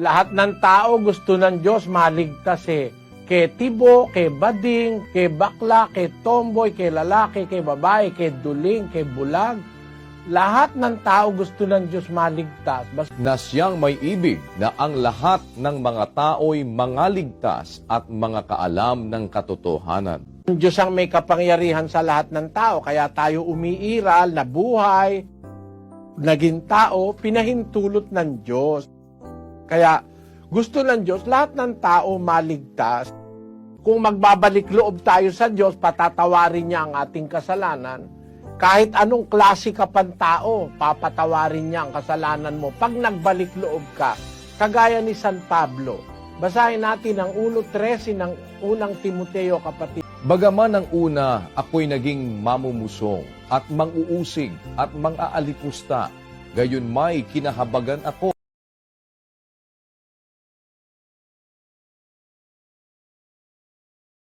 Lahat ng tao gusto ng Diyos maligtas eh. Kay tibo, kay bading, kay bakla, kay tomboy, kay lalaki, kay babae, kay duling, kay bulag. Lahat ng tao gusto ng Diyos maligtas. Basta na siyang may ibig na ang lahat ng mga tao'y mga ligtas at mga kaalam ng katotohanan. ang Diyos ang may kapangyarihan sa lahat ng tao. Kaya tayo umiiral, nabuhay, naging tao, pinahintulot ng Diyos. Kaya gusto ng Diyos, lahat ng tao maligtas. Kung magbabalik loob tayo sa Diyos, patatawarin niya ang ating kasalanan. Kahit anong klase ka pang tao, papatawarin niya ang kasalanan mo. Pag nagbalik loob ka, kagaya ni San Pablo, basahin natin ang 1.13 ng unang Timoteo, kapatid. Bagaman ang una, ako'y naging mamumusong at manguusig at mang-aalipusta, gayon may kinahabagan ako